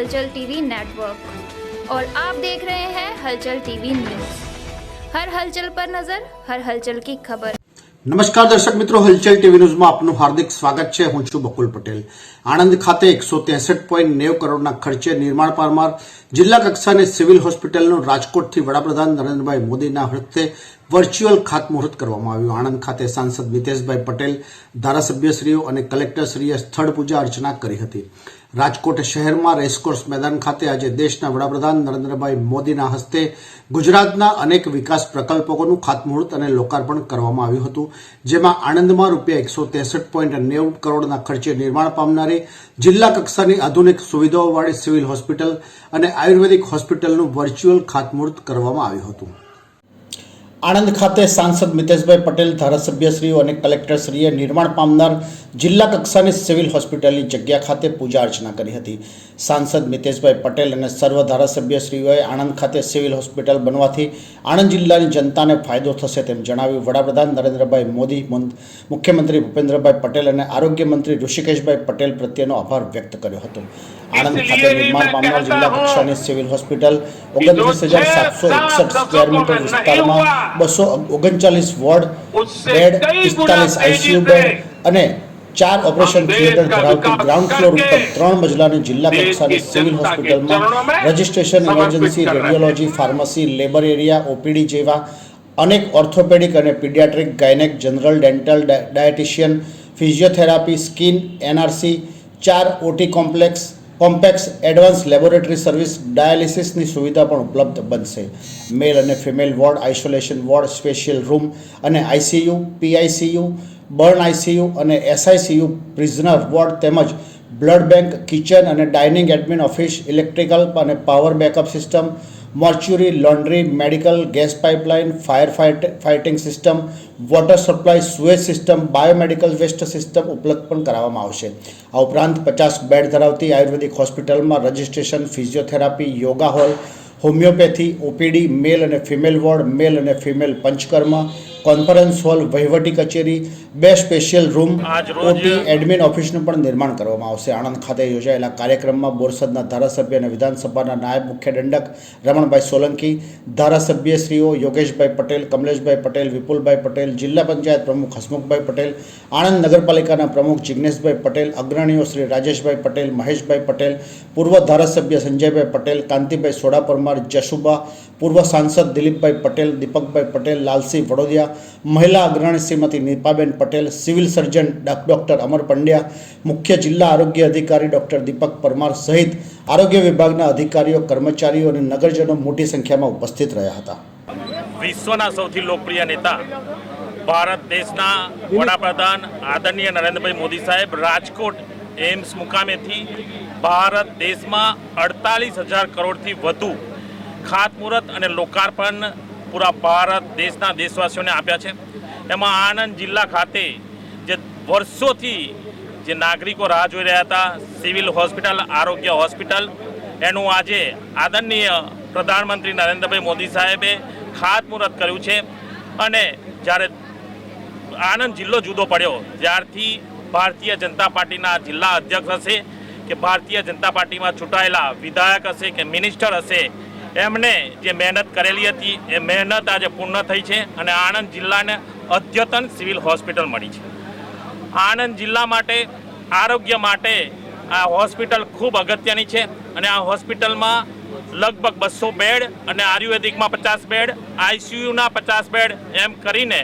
हलचल TV network और आप देख रहे हैं हलचल टीवी न्यूज हर हलचल पर नजर हर हलचल की खबर નમસ્કાર દર્શક મિત્રો હલચલ ટીવી ન્યૂઝમાં આપનું હાર્દિક સ્વાગત છે હું છું બકુલ પટેલ આણંદ ખાતે એકસો ત્રેસઠ પોઈન્ટ નેવ કરોડના ખર્ચે નિર્માણ પામનાર જિલ્લા કક્ષાની સિવિલ હોસ્પિટલનું રાજકોટથી વડાપ્રધાન નરેન્દ્રભાઈ મોદીના હસ્તે વર્ચ્યુઅલ ખાતમુહૂર્ત કરવામાં આવ્યું. આણંદ ખાતે સાંસદ મિતેશભાઈ પટેલ, ધારાસભ્યશ્રીઓ અને કલેક્ટરશ્રીએ સ્થળ પૂજા અર્ચના કરી હતી. રાજકોટ શહેરમાં રેસકોર્સ મેદાન ખાતે આજે દેશના વડાપ્રધાન નરેન્દ્રભાઈ મોદીના હસ્તે ગુજરાતના અનેક વિકાસ પ્રકલ્પોનું ખાતમુહૂર્ત અને લોકાર્પણ કરવામાં આવ્યું હતું, જેમાં આણંદમાં રૂપિયા એકસો ત્રેસઠ પોઈન્ટ નેવું કરોડના ખર્ચે નિર્માણ પામનારી જિલ્લા કક્ષાની આધુનિક સુવિધાઓવાળી સિવિલ હોસ્પિટલ અને આયુર્વેદિક હોસ્પિટલનું વર્ચ્યુઅલ ખાતમુહૂર્ત કરવામાં આવ્યું હતું. આણંદ ખાતે સાંસદ મિતેશભાઈ પટેલ ધારાસભ્યશ્રીઓ અને કલેક્ટરશ્રીએ નિર્માણ પામનાર જિલ્લા કક્ષાની સિવિલ હોસ્પિટલની જગ્યા ખાતે પૂજા અર્ચના કરી હતી. સાંસદ મિતેશભાઈ પટેલ અને સર્વ ધારાસભ્યશ્રીઓએ આણંદ ખાતે સિવિલ હોસ્પિટલ બનવાથી આણંદ જિલ્લાની જનતાને ફાયદો થશે તેમ જણાવ્યું. વડાપ્રધાન નરેન્દ્રભાઈ મોદી મુખ્યમંત્રી ભૂપેન્દ્રભાઈ પટેલ અને આરોગ્ય મંત્રી ઋષિકેશભાઈ પટેલ પ્રત્યેનો આભાર વ્યક્ત કર્યો હતો. આણંદ ખાતે નિર્માણ પામનાર જિલ્લા કક્ષાની સિવિલ હોસ્પિટલ ઓગણત્રીસ હજાર સાતસો એકસઠ સ્ક્વેર મીટર વિસ્તારમાં બસો ઓગણચાલીસ વોર્ડ બેડ પિસ્તાલીસ આઈસીયુ બેડ અને ચાર ઓપરેશન થિયેટર ધરાવતી ગ્રાઉન્ડ ફ્લોર ઉપર ત્રણ મજલાની જિલ્લા કક્ષાની સિવિલ હોસ્પિટલમાં registration emergency radiology pharmacy labour area OPD જેવા અનેક ઓર્થોપેડિક અને paediatric gynaec general dental dietitian physiotherapy skin NRC ચાર OT complex complex advance laboratory service ડાયાલિસિસની સુવિધા પણ ઉપલબ્ધ બનશે. મેલ અને female ward isolation ward special room અને આઈસીયુ પીઆઈસીયુ બર્ન આઈસીયુ અને એસઆઈસીયુ પ્રિઝનર વોર્ડ તેમજ બ્લડ બેંક, કિચન અને ડાઇનિંગ એડમિન ઓફિસ, ઇલેક્ટ્રિકલ અને power backup system, mortuary laundry, medical, gas pipeline, fire fight, fighting system, water supply, sewage system, biomedical waste system ઉપલબ્ધ પણ કરાવવામાં આવશે. આ ઉપરાંત પચાસ બેડ ધરાવતી આયુર્વેદિક હોસ્પિટલમાં registration, physiotherapy, yoga hall, homeopathy, OPD, male અને ફિમેલ વોર્ડ, મેલ અને ફિમેલ પંચકર્મ કોન્ફરન્સ હોલ વહીવટી કચેરી બે સ્પેશિયલ રૂમ ઓટી એડમિન ઓફિસનું પણ નિર્માણ કરવામાં આવશે. આણંદ ખાતે યોજાયેલા કાર્યક્રમમાં બોરસદના ધારાસભ્ય અને વિધાનસભાના નાયબ મુખ્ય દંડક રમણભાઈ સોલંકી ધારાસભ્યશ્રીઓ યોગેશભાઈ પટેલ કમલેશભાઈ પટેલ વિપુલભાઈ પટેલ જિલ્લા પંચાયત પ્રમુખ હસમુખભાઈ પટેલ આણંદ નગરપાલિકાના પ્રમુખ જિજ્ઞેશભાઈ પટેલ અગ્રણીઓ શ્રી રાજેશભાઈ પટેલ મહેશભાઈ પટેલ પૂર્વ ધારાસભ્ય સંજયભાઈ પટેલ કાંતિભાઈ સોડા પરમાર જશુબા પૂર્વ સાંસદ દિલીપભાઈ પટેલ દીપકભાઈ પટેલ લાલસિંહ વડોદિયા મહિલા અગ્રણી શ્રીમતી નીપાબેન પટેલ, સિવિલ સર્જન ડાક- ડૉક્ટર અમર પંડ્યા, મુખ્ય જિલ્લા આરોગ્ય અધિકારી ડૉક્ટર દીપક પરમાર સહિત આરોગ્ય વિભાગના અધિકારીઓ, કર્મચારીઓ અને નગરજનો મોટી સંખ્યામાં ઉપસ્થિત રહ્યા હતા. વિશ્વના સૌથી લોકપ્રિય નેતા ભારત દેશના વડાપ્રધાન આદરણીય નરેન્દ્રભાઈ મોદી સાહેબ રાજકોટ એમ્સ મુકામેથી ભારત દેશમાં અડતાલીસ હજાર કરોડથી વધુ ખાતમુહૂર્ત અને લોકાર્પણ પૂરા ભારત દેશના દેશવાસીઓને આપ્યા છે. એમાં આણંદ જિલ્લા ખાતે જે વર્ષોથી જે નાગરિકો રાહ જોઈ રહ્યા હતા, સિવિલ હોસ્પિટલ, આરોગ્ય હોસ્પિટલ, એનું આજે આદરણીય પ્રધાનમંત્રી નરેન્દ્રભાઈ મોદી સાહેબે ખાતમુહૂર્ત કર્યું છે. અને જ્યારે આણંદ જિલ્લો જુદો પડ્યો, જ્યારથી ભારતીય જનતા પાર્ટીના જિલ્લા અધ્યક્ષ હશે કે ભારતીય જનતા પાર્ટીમાં ચૂંટાયેલા વિધાયક હશે કે મિનિસ્ટર હશે એમણે જે મહેનત કરેલી હતી, એ મહેનત આજે પૂર્ણ થઈ છે અને આણંદ જિલ્લાને અદ્યતન સિવિલ હોસ્પિટલ મળી છે. આણંદ જિલ્લા માટે, આરોગ્ય માટે આ હોસ્પિટલ ખૂબ અગત્યની છે અને આ હોસ્પિટલમાં લગભગ બસો બેડ અને આયુર્વેદિકમાં પચાસ બેડ, આઈસીયુના પચાસ બેડ એમ કરીને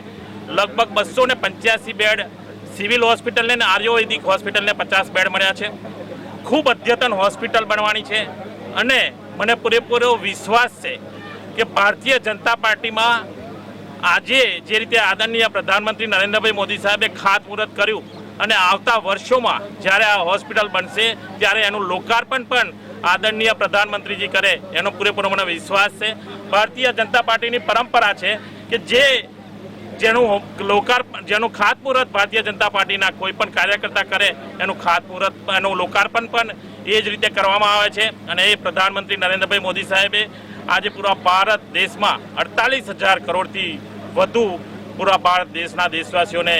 લગભગ બસો ને પંચ્યાસી બેડ સિવિલ હોસ્પિટલને અને આયુર્વેદિક હોસ્પિટલને પચાસ બેડ મળ્યા છે. ખૂબ અદ્યતન હોસ્પિટલ બનવાની છે અને મને પૂરેપૂરો વિશ્વાસ છે કે ભારતીય જનતા પાર્ટીમાં આજે જે રીતે આદરણીય પ્રધાનમંત્રી નરેન્દ્રભાઈ મોદી સાહેબે ખાતમુહૂર્ત કર્યું અને આવતા વર્ષોમાં જ્યારે આ હોસ્પિટલ બનશે, ત્યારે એનું લોકાર્પણ પણ આદરણીય પ્રધાનમંત્રીજી કરે, એનો પૂરેપૂરો મને વિશ્વાસ છે. ભારતીય જનતા પાર્ટીની પરંપરા છે કે જે જેનું લોકાર્પણ જેનું ખાતમુહૂર્ત ભારતીય જનતા પાર્ટીના કોઈ પણ કાર્યકર્તા કરે, એનું ખાતમુહૂર્ત, એનું લોકાર્પણ પણ એ જ રીતે કરવામાં આવે છે અને એ પ્રધાનમંત્રી નરેન્દ્રભાઈ મોદી સાહેબે આજે પૂરા ભારત દેશમાં અડતાલીસ હજાર કરોડથી વધુ પૂરા ભારત દેશના દેશવાસીઓને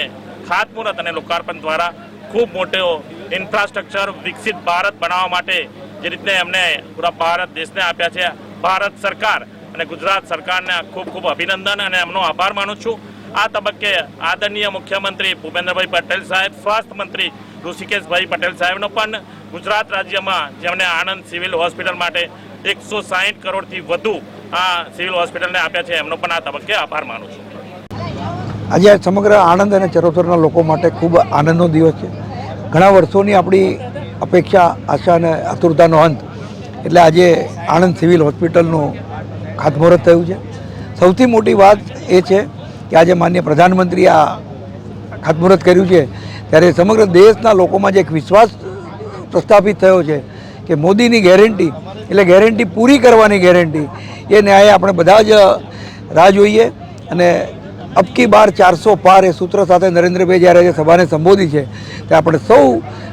ખાતમુહૂર્ત અને લોકાર્પણ દ્વારા ખૂબ મોટો ઇન્ફ્રાસ્ટ્રક્ચર વિકસિત ભારત બનાવવા માટે જે રીતે એમને પૂરા ભારત દેશને આપ્યા છે. ભારત સરકાર અને ગુજરાત સરકારને ખૂબ ખૂબ અભિનંદન અને એમનો આભાર માનું છું. આ તબક્કે આદરણીય મુખ્યમંત્રી ભૂપેન્દ્રભાઈ પટેલ સાહેબ, સ્વાસ્થ્ય મંત્રી ઋષિકેશભાઈ પટેલ સાહેબનો પણ ગુજરાત રાજ્યમાં જેમણે આણંદ સિવિલ હોસ્પિટલ માટે એકસો સાહીઠ કરોડથી વધુ આ સિવિલ હોસ્પિટલને આપ્યા છે, એમનો પણ આ તબક્કે આભાર માનું છું. આજે સમગ્ર આણંદ અને ચરોતરના લોકો માટે ખૂબ આનંદનો દિવસ છે. ઘણા વર્ષોની આપણી અપેક્ષા, આશા અને આતુરતાનો અંત. એટલે આજે આણંદ સિવિલ હોસ્પિટલનું ખાતમુહૂર્ત થયું છે. સૌથી મોટી વાત એ છે કે આજે માન્ય પ્રધાનમંત્રી આ ખાતમુહૂર્ત કર્યું છે, ત્યારે સમગ્ર દેશના લોકોમાં જે એક વિશ્વાસ પ્રસ્થાપિત થયો છે કે મોદીની ગેરંટી, એટલે ગેરંટી પૂરી કરવાની ગેરંટી, એ ન્યાય આપણે બધા જ રાહ જોઈએ. અને અબકી બાર ચારસો પાર એ સૂત્ર સાથે નરેન્દ્રભાઈ જ્યારે જે સભાને સંબોધી છે તે આપણે સૌ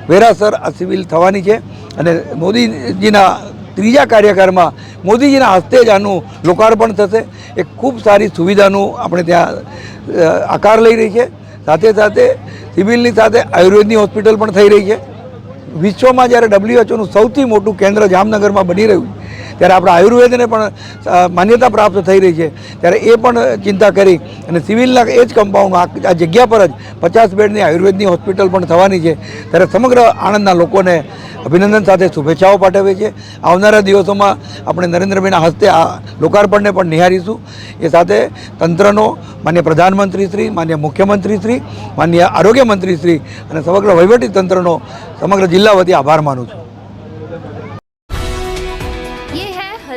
વેરાસર આ સિવિલ થવાની છે. અને મોદીજીના ત્રીજા કાર્યકાળમાં મોદીજીના હસ્તે જ આનું લોકાર્પણ થશે. એ ખૂબ સારી સુવિધાનું આપણે ત્યાં આકાર લઈ રહી છે. સાથે સાથે સિવિલની સાથે આયુર્વેદની હોસ્પિટલ પણ થઈ રહી છે. વિશ્વમાં જ્યારે ડબ્લ્યુએચઓનું સૌથી મોટું કેન્દ્ર જામનગરમાં બની રહ્યું છે ત્યારે આપણા આયુર્વેદને પણ માન્યતા પ્રાપ્ત થઈ રહી છે. ત્યારે એ પણ ચિંતા કરી અને સિવિલના એ જ કમ્પાઉન્ડમાં આ જગ્યા પર જ પચાસ બેડની આયુર્વેદની હોસ્પિટલ પણ થવાની છે. ત્યારે સમગ્ર આણંદના લોકોને અભિનંદન સાથે શુભેચ્છાઓ પાઠવે છે આવનારા દિવસોમાં આપણે નરેન્દ્રભાઈના હસ્તે આ લોકાર્પણને પણ નિહારીશું. એ સાથે તંત્રનો માન્ય પ્રધાનમંત્રી શ્રી, માન્ય મુખ્યમંત્રી શ્રી, માન્ય આરોગ્યમંત્રી શ્રી અને સમગ્ર વહીવટી તંત્રનો સમગ્ર જિલ્લા વતી આભાર માનું છું.